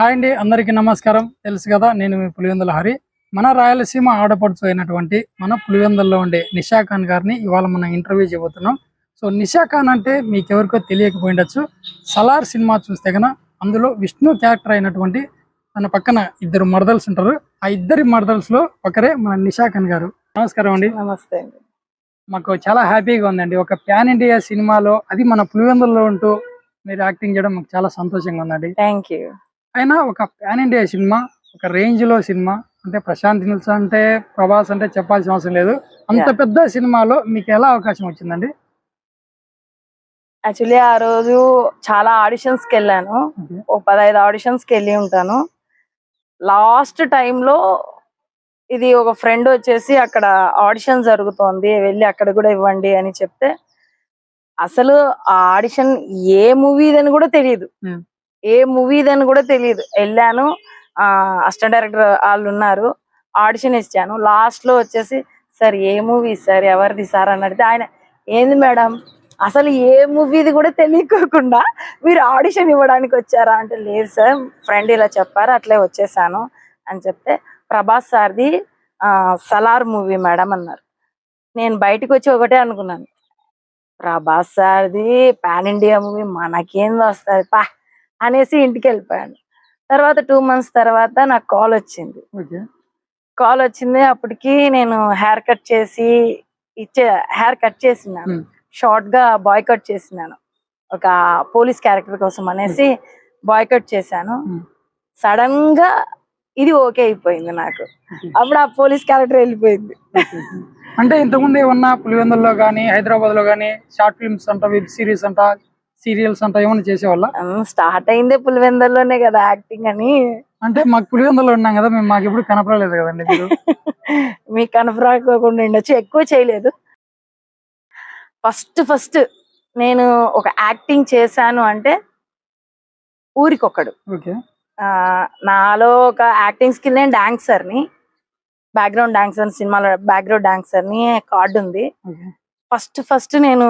Hi అండి అందరికీ నమస్కారం. తెలుసు కదా నేను మీ పులివెందుల హరి. మన రాయలసీమ ఆడపడుచు అయినటువంటి మన పులివెందుల్లో ఉండే నిషా ఖాన్ గారిని ఇవాళ మనం ఇంటర్వ్యూ చేయబోతున్నాం. సో నిషా ఖాన్ అంటే మీకు ఎవరికో తెలియకపోయిండొచ్చు. సలార్ సినిమా చూస్తే కనుక అందులో విష్ణు క్యారెక్టర్ అయినటువంటి తన పక్కన ఇద్దరు మరదల్స్ ఉంటారు. ఆ ఇద్దరి మరదల్స్లో ఒకరే మన నిషా ఖాన్ గారు. నమస్కారం అండి. నమస్తే అండి. మాకు చాలా హ్యాపీగా ఉందండి. ఒక ప్యాన్ ఇండియా సినిమాలో అది మన పులివెందుల్లో ఉంటూ మీరు యాక్టింగ్ చేయడం మాకు చాలా సంతోషంగా ఉందండి. Thank you. అయినా ఒక పాన్ ఇండియా సినిమా ఒక రేంజ్లో సినిమా అంటే ప్రశాంత్ నిల్స్ అంటే ప్రభాస్ అంటే చెప్పాల్సిన అవసరం లేదు అంత. పెద్ద సినిమాలో మీకు ఎలా అవకాశం వచ్చిందండి యాక్చువల్లీ ఆ రోజు చాలా ఆడిషన్స్కి వెళ్ళాను. ఓ పదహైదు ఆడిషన్స్కి వెళ్ళి ఉంటాను లాస్ట్లో ఇది ఒక ఫ్రెండ్ వచ్చేసి అక్కడ ఆడిషన్ జరుగుతోంది వెళ్ళి అక్కడ కూడా ఇవ్వండి అని చెప్తే అసలు ఆ ఆడిషన్ ఏ మూవీదని కూడా తెలియదు Hmm. ఏ మూవీదని కూడా తెలియదు వెళ్ళాను. ఆ అసిస్టెంట్ డైరెక్టర్ వాళ్ళు ఉన్నారు. ఆడిషన్ ఇచ్చాను. లాస్ట్లో వచ్చేసి సార్ ఏ మూవీ సార్? ఎవరిది సార్? అని అడిగితే ఆయన ఏంది మేడం? అసలు ఏ మూవీది కూడా తెలియకోకుండా మీరు ఆడిషన్ ఇవ్వడానికి వచ్చారా? అంటే లేదు సార్. ఫ్రెండ్ ఇలా చెప్పారు. అట్లే వచ్చేసాను. అని చెప్తే ప్రభాస్ సార్ది ఆ, సలార్ మూవీ మేడం అన్నారు. నేను బయటకు వచ్చి ఒకటే అనుకున్నాను. ప్రభాస్ సార్ది పాన్ ఇండియా మూవీ మనకేం వస్తుంది? పా అనేసి ఇంటికి వెళ్ళిపోయాను తర్వాత టూ మంత్స్ తర్వాత నాకు కాల్ వచ్చింది. కాల్ వచ్చింది. అప్పటికి నేను హెయిర్ కట్ చేసి ఇచ్చే హెయిర్ కట్ చేసినాను. షార్ట్గా బాయ్ కట్ చేసినాను. ఒక పోలీస్ క్యారెక్టర్ కోసం అనేసి బాయ్ కట్ చేశాను. సడన్గా ఇది ఓకే అయిపోయింది నాకు. అప్పుడు ఆ పోలీస్ క్యారెక్టర్ వెళ్ళిపోయింది. అంటే ఇంతకుముందు ఏమన్నా పులివెందుల్లో కానీ హైదరాబాద్లో కానీ షార్ట్ ఫిల్మ్స్ అంట వెబ్ సిరీస్ అంట సీరియల్స్ అంట ఏమన్నా చేసేవాళ్ళ? స్టార్ట్ అయిందే పులివెందల్లోనే కదా యాక్టింగ్ అని. అంటే మాకు పులివెందులో ఉన్నాం కదా మేము మాకు ఎప్పుడు కనపడలేదు కదండి మీరు? మీకు కనపరాకోకుండా ఉండొచ్చు ఎక్కువ చేయలేదు. ఫస్ట్ ఫస్ట్ నేను ఒక యాక్టింగ్ చేశాను అంటే ఊరికొకడు నాలో ఒక యాక్టింగ్ స్కిల్ నేను డాన్సర్ని. బ్యాక్గ్రౌండ్ డాన్సర్ సినిమాలో బ్యాక్గ్రౌండ్ డాన్సర్ని కార్డు ఉంది ఫస్ట్ ఫస్ట్ నేను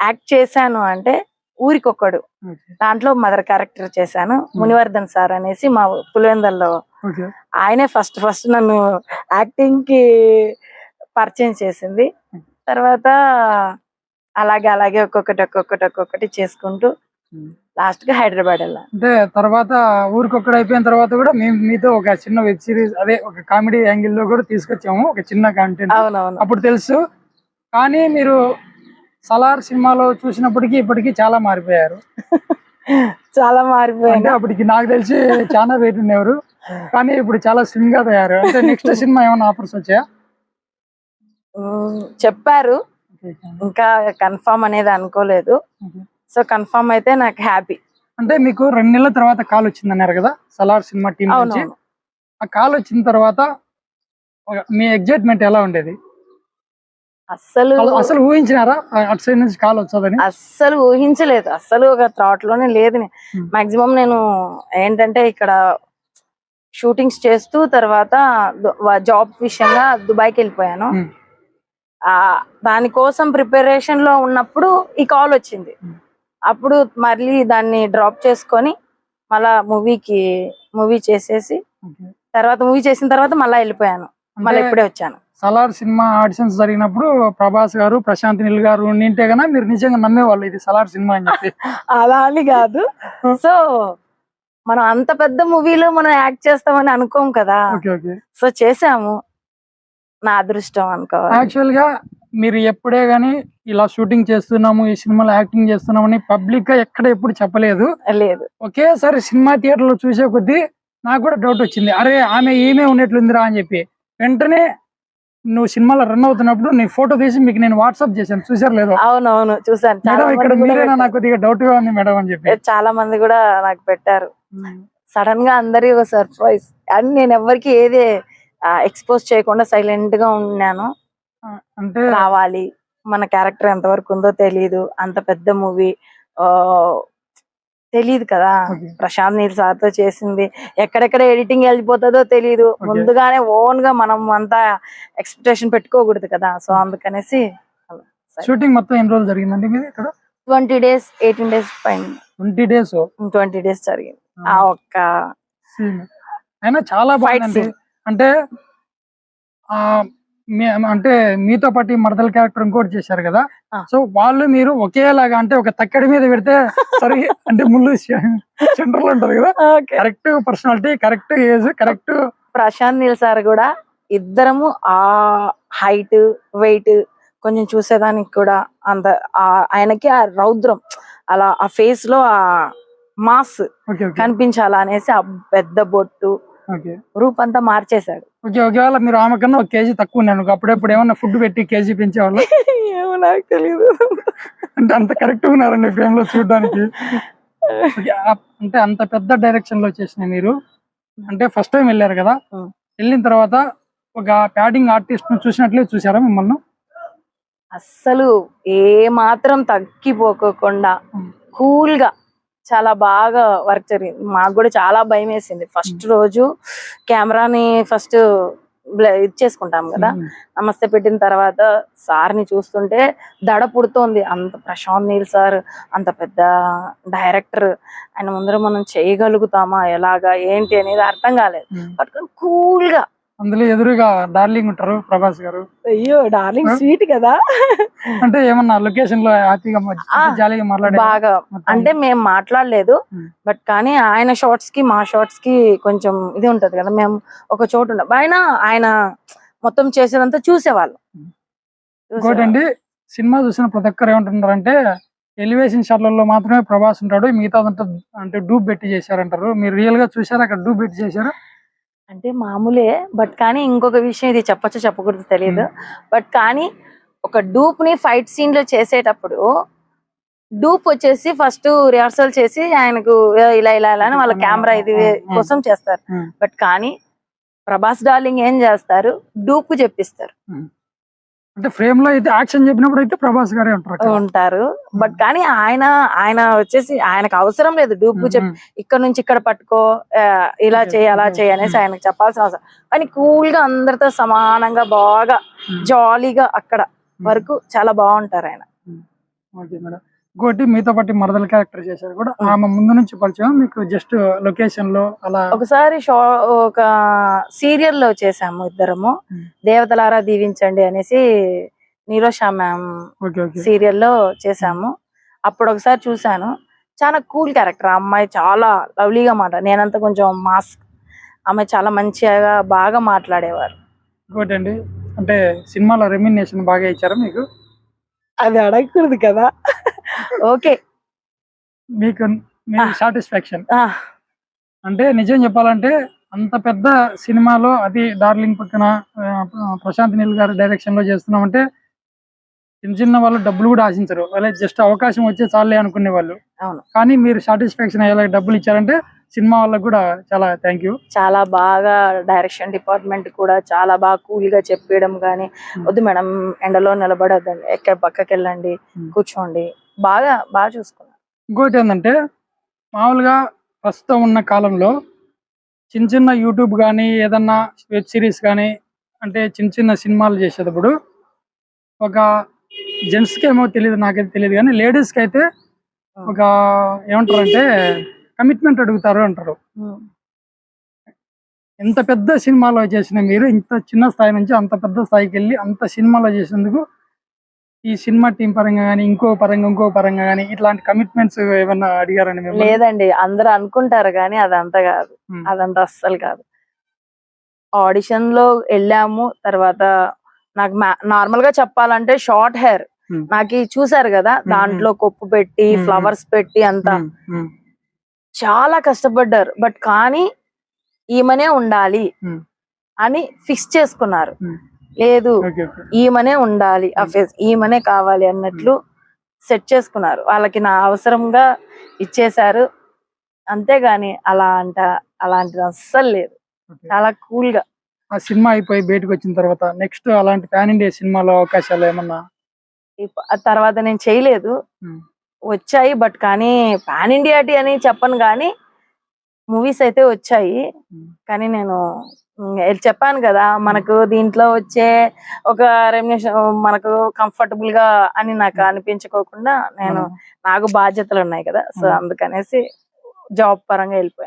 యాక్ట్ చేశాను అంటే ఊరికొకడు. ఓకే. దాంట్లో మదర్ క్యారెక్టర్ చేశాను. మునివర్ధన్ సార్ అనేసి మా పులివెందల్లో ఆయనే ఫస్ట్ ఫస్ట్ నన్ను యాక్టింగ్కి పరిచయం చేసింది. తర్వాత అలాగే అలాగే ఒక్కొక్కటి ఒక్కొక్కటి ఒక్కొక్కటి చేసుకుంటూ లాస్ట్గా హైదరాబాద్ వెళ్ళాను అంటే తర్వాత ఊరికొక్కడ అయిపోయిన తర్వాత కూడా మేము మీతో ఒక చిన్న వెబ్ సిరీస్ అదే ఒక కామెడీ యాంగిల్లో కూడా తీసుకొచ్చాము. ఒక చిన్న కంటెంట్ అవునవును. అప్పుడు తెలుసు. కానీ మీరు సలార్ సినిమాలో చూసినప్పటికీ ఇప్పటికీ చాలా మారిపోయారు. చాలా అంటే మారిపోయాను అప్పటికి నాకు తెలిసి చాలా వెయిట్ ఉండేవారు. కానీ ఇప్పుడు చాలా స్లిమ్గా తయారు. అంటే నెక్స్ట్ సినిమా ఏమైనా ఆఫర్స్ వచ్చాయా? చెప్పారు. ఇంకా కన్ఫర్మ్ అనేది అనుకోలేదు. సో కన్ఫర్మ్ అయితే నాకు హ్యాపీ అంటే మీకు రెండు నెలల తర్వాత కాల్ వచ్చింది అన్నారు కదా సలార్ సినిమా టీం నుంచి. ఆ కాల్ వచ్చిన తర్వాత మీ ఎగ్జైట్మెంట్ ఎలా ఉండేది? అస్సలు అసలు- అసలు ఊహించినారా? అటు సైడ్ నుంచి కాల్ వచ్చదని? అస్సలు ఊహించలేదు. అస్సలు ఒక థాట్లోనే లేదు. మాక్సిమం నేను ఏంటంటే ఇక్కడ షూటింగ్స్ చేస్తూ తర్వాత జాబ్ విషయంగా దుబాయ్కి వెళ్ళిపోయాను. ఆ దానికోసం ప్రిపరేషన్లో ఉన్నప్పుడు ఈ కాల్ వచ్చింది. అప్పుడు మళ్ళీ దాన్ని డ్రాప్ చేసుకొని మళ్ళా మూవీకి మూవీ చేసేసి తర్వాత మూవీ చేసిన తర్వాత మళ్ళీ వెళ్ళిపోయాను. మళ్ళీ ఇప్పుడే వచ్చాను. సలార్ సినిమా ఆడిషన్స్ జరిగినప్పుడు ప్రభాస్ గారు ప్రశాంత్ నీల్ గారు ఉండింటే కన్నా మీరు నిజంగా నమ్మేవాళ్ళు ఇది సలార్ సినిమా అని చెప్పి. అలా అని కాదు. సో మనం అంత పెద్ద మూవీలో మనం యాక్ట్ చేస్తామని అనుకోం కదా. సో చేసాము నా అదృష్టం అనుకోవాలి. యాక్చువల్గా మీరు ఎప్పుడే గానీ ఇలా షూటింగ్ చేస్తున్నాము ఈ సినిమాలో యాక్టింగ్ చేస్తున్నామని పబ్లిక్గా ఎక్కడ ఎప్పుడు చెప్పలేదు. లేదు. ఒకేసారి సినిమా థియేటర్లో చూసే కొద్దీ నాకు కూడా డౌట్ వచ్చింది. అరే ఆమె ఏమే ఉన్నట్లుందిరా అని చెప్పి. వెంటనే నువ్వు సినిమాలో రన్ అవుతున్నప్పుడు నీ ఫోటో తీసి మీకు నేను వాట్సాప్ చేశాను. చూసారు లేదో? అవునవును చూసాను మేడం ఇక్కడ మీరేనా? నాకు. కొద్దిగా డౌట్గా ఉంది మేడం అని చెప్పి. చాలా మంది కూడా నాకు పెట్టారు. సడన్గా అందరి ఒక సర్ప్రైజ్ అని నేను ఎవరికి ఏది ఎక్స్పోజ్ చేయకుండా సైలెంట్గా ఉన్నాను. అంటే రావాలి. మన క్యారెక్టర్ ఎంతవరకు ఉందో తెలియదు అంత పెద్ద మూవీ తెలియదు కదా. ప్రశాంత్ నీల్ సార్తో చేసింది. ఎక్కడెక్కడ ఎడిటింగ్ వెళ్ళిపోతుందో తెలియదు. ముందుగానే ఓన్గా మనం అంతా ఎక్స్పెక్టేషన్ పెట్టుకోకూడదు కదా. సో అందుకనేసి షూటింగ్ మొత్తం ఎన్ని రోజులు జరిగిందండి మీది ఇక్కడ? ట్వంటీ డేస్ ఎయిటీన్ డేస్ పైన. ట్వంటీ డేస్ ట్వంటీ డేస్ జరిగింది. ఆ. ఒక్క. అయినా చాలా scene. అంటే అంటే మీతో పాటు మరదల క్యారెక్టర్ ఇంకోటి చేశారు కదా. సో వాళ్ళు మీరు ఒకేలాగా అంటే ఒక తక్కడి మీద పెడితే సరి అంటే ముళ్ళు సెంటర్లో ఉంటారు కదా. Correct personality correct age correct Prashanth Neel sir కూడా ఇద్దరము ఆ హైట్ వెయిట్ కొంచెం చూసేదానికి కూడా అంత ఆయనకి ఆ రౌద్రం అలా ఆ ఫేస్లో ఆ మాస్ కనిపించాలా అనేసి ఆ పెద్ద బొట్టు రూపంతా మార్చేశాడు. ఓకే ఒకవేళ మీరు ఆమె కన్నా ఒక కేజీ తక్కువ ఉన్నాను అప్పుడప్పుడు ఏమన్నా ఫుడ్ పెట్టి కేజీ పెంచేవాళ్ళు? ఏమో నాకు తెలియదు అంటే అంత కరెక్ట్ ఉన్నారండి ఫ్రేమ్లో చూడడానికి? అంటే అంత పెద్ద డైరెక్షన్లో చేసిన మీరు. అంటే ఫస్ట్ టైం వెళ్ళారు కదా. వెళ్ళిన తర్వాత ఒక ప్యాడింగ్ ఆర్టిస్ట్ను చూసినట్లే చూసారా మిమ్మల్ని? అస్సలు ఏ మాత్రం తగ్గిపోకోకుండా. కూల్గా చాలా బాగా వర్క్ జరిగింది. మాకు కూడా చాలా భయం వేసింది. ఫస్ట్ రోజు కెమెరాని ఫస్ట్ ఇచ్చేసుకుంటాం కదా. ఉం. నమస్తే పెట్టిన తర్వాత సార్ని చూస్తుంటే దడ పుడుతోంది. అంత ప్రశాంత్ నీల్ సార్ అంత పెద్ద డైరెక్టర్ ఆయన ముందర మనం చేయగలుగుతామా? ఎలాగా? ఏంటి అనేది అర్థం కాలేదు. ఉం. పట్టుకొని కూల్గా అందులో ఎదురుగా డార్లింగ్ ఉంటారు ప్రభాస్ గారు అయ్యో డార్లింగ్? స్వీట్ కదా అంటే ఏమన్నా లొకేషన్లో హ్యాపీగా జాలీగా మాట్లాడే బాగా అంటే మేము మాట్లాడలేదు. బట్ కానీ ఆయన షార్ట్స్కి మా షార్ట్స్కి కొంచెం ఇది ఉంటది కదా మేము ఒక చోటు ఉండం ఆయన ఆయన మొత్తం చేసేదంతా. చూసేవాళ్ళం. ఇంకోటండి సినిమా చూసిన ప్రతి ఒక్కరు ఏమంటున్నారంటే ఎలివేషన్ షాట్లలో మాత్రమే ప్రభాస్ ఉంటాడు మిగతాదంతా అంటే డూబ్ పెట్టి చేశారంటారు మీరు రియల్గా చూసారా అక్కడ డూబ్ పెట్టి చేశారా అంటే మామూలే బట్ కానీ ఇంకొక విషయం ఇది చెప్పచ్చో చెప్పకూడదు తెలియదు. బట్ కానీ ఒక డూప్ని ఫైట్ సీన్లో చేసేటప్పుడు డూప్ వచ్చేసి ఫస్ట్ రిహార్సల్ చేసి ఆయనకు ఇలా ఇలా ఇలా అని వాళ్ళ కెమెరా ఇది కోసం చేస్తారు. బట్ కానీ ప్రభాస్ డార్లింగ్ ఏం చేస్తారు? డూప్ చెప్పిస్తారు. అంటే ఫ్రేమ్లో అయితే యాక్షన్ చెప్పినప్పుడు అయితే ప్రభాస్ గారే ఉంటారు. ఉంటారు బట్ కానీ ఆయన ఆయన వచ్చేసి ఆయనకు అవసరం లేదు డూప్ ఉం, చెప్పి. ఇక్కడ నుంచి ఇక్కడ పట్టుకో ఇలా Okay, చేయి అలా. చేయి అనేసి Hmm. ఆయనకు చెప్పాల్సిన అవసరం కానీ కూల్గా అందరితో సమానంగా బాగా Hmm. జాలీగా అక్కడ వరకు చాలా బాగుంటారు ఆయన ఓకే మేడం ఇంకోటి మీతో పాటు మరదల క్యారెక్టర్ చేశారు కూడా. ఆమె ముందు నుంచి పరిచయం. మీకు జస్ట్ లొకేషన్లో అలా ఒకసారి షో ఒక సీరియల్లో చేసాము ఇద్దరము. దేవతలారా దీవించండి అనేసి నీరోషా మ్యామ్ ఓకే ఓకే. సీరియల్లో చేసాము అప్పుడు ఒకసారి చూసాను చాలా కూల్ క్యారెక్టర్ ఆ అమ్మాయి. చాలా లవ్లీగా మాట. నేనంతా కొంచెం మాస్క్ ఆమె చాలా మంచిగా బాగా మాట్లాడేవారు. ఇంకోటి అండి అంటే సినిమాలో రెమ్యునేషన్ బాగా ఇచ్చారా మీకు? అది అడగకూడదు కదా. ఓకే మీకు మీ. సాటిస్ఫాక్షన్ అంటే నిజం చెప్పాలంటే అంత పెద్ద సినిమాలో అది డార్లింగ్ పక్కన ప్రశాంత్ నీల్ గారి డైరెక్షన్లో చేస్తున్నామంటే చిన్న చిన్న వాళ్ళు డబ్బులు కూడా ఆశించరు వాళ్ళే జస్ట్ అవకాశం వచ్చే చాలే అనుకునే వాళ్ళు అవును. కానీ మీరు సాటిస్ఫాక్షన్ అయ్యేలా డబ్బులు ఇచ్చారంటే సినిమా వాళ్ళకి కూడా చాలా థ్యాంక్ యూ చాలా బాగా డైరెక్షన్ డిపార్ట్మెంట్ కూడా చాలా బాగా కూల్గా చెప్పడం కానీ. వద్దు మేడం ఎండలో నిలబడద్దండి ఎక్కడ పక్కకి వెళ్ళండి. కూర్చోండి బాగా బాగా చూసుకున్నారు. ఇంకోటి ఏంటంటే మామూలుగా ప్రస్తుతం ఉన్న కాలంలో చిన్న చిన్న యూట్యూబ్ కానీ ఏదన్నా వెబ్ సిరీస్ కానీ అంటే చిన్న చిన్న సినిమాలు చేసేటప్పుడు ఒక జెంట్స్కి ఏమో తెలియదు నాకైతే తెలియదు కానీ లేడీస్కి అయితే ఒక ఏమంటారు అంటే కమిట్మెంట్ అడుగుతారు అంటారు. ఎంత పెద్ద సినిమాలో చేసిన మీరు ఇంత చిన్న స్థాయి నుంచి అంత పెద్ద స్థాయికి వెళ్ళి అంత సినిమాలో చేసినందుకు ఈ సినిమా టీం పరంగా కానీ ఇంకో పరంగా ఇంకో పరంగా కానీ ఇట్లాంటి కమిట్మెంట్స్ ఏమన్నా అడిగారండి లేదండి అందరూ అనుకుంటారు కానీ అదంతా కాదు. అదంతా అస్సలు కాదు ఆడిషన్లో వెళ్ళాము తర్వాత నాకు నార్మల్గా చెప్పాలంటే షార్ట్ హెయిర్. నాకు చూసారు కదా. దాంట్లో కొప్పు పెట్టి. ఫ్లవర్స్ పెట్టి అంతా చాలా కష్టపడ్డారు బట్ కానీ ఈమెనే ఉండాలి. అని ఫిక్స్ చేసుకున్నారు. లేదు. ఈమెనే ఉండాలి. ఆ Hmm. ఫేస్ ఈమెనే కావాలి అన్నట్లు సెట్ చేసుకున్నారు. వాళ్ళకి నా అవసరంగా ఇచ్చేశారు. అంతేగాని అలా అంట అలాంటిది అస్సలు లేదు. చాలా కూల్గా ఆ సినిమా అయిపోయి బయటకు వచ్చిన తర్వాత నెక్స్ట్ అలాంటి పాన్ ఇండియా సినిమాలో అవకాశాలు ఏమన్నా? తర్వాత నేను చేయలేదు. ఉమ్, వచ్చాయి బట్ కానీ పాన్ ఇండియా టీ అని చెప్పను కానీ మూవీస్ అయితే వచ్చాయి. ఉమ్. కానీ నేను చెప్పాను కదా మనకు దీంట్లో వచ్చే ఒక రెమ్యునేషన్ మనకు కంఫర్టబుల్గా అని నాకు అనిపించుకోకుండా నేను నాకు బాధ్యతలు ఉన్నాయి కదా సో. అందుకనేసి జాబ్ పరంగా వెళ్ళిపోయాను.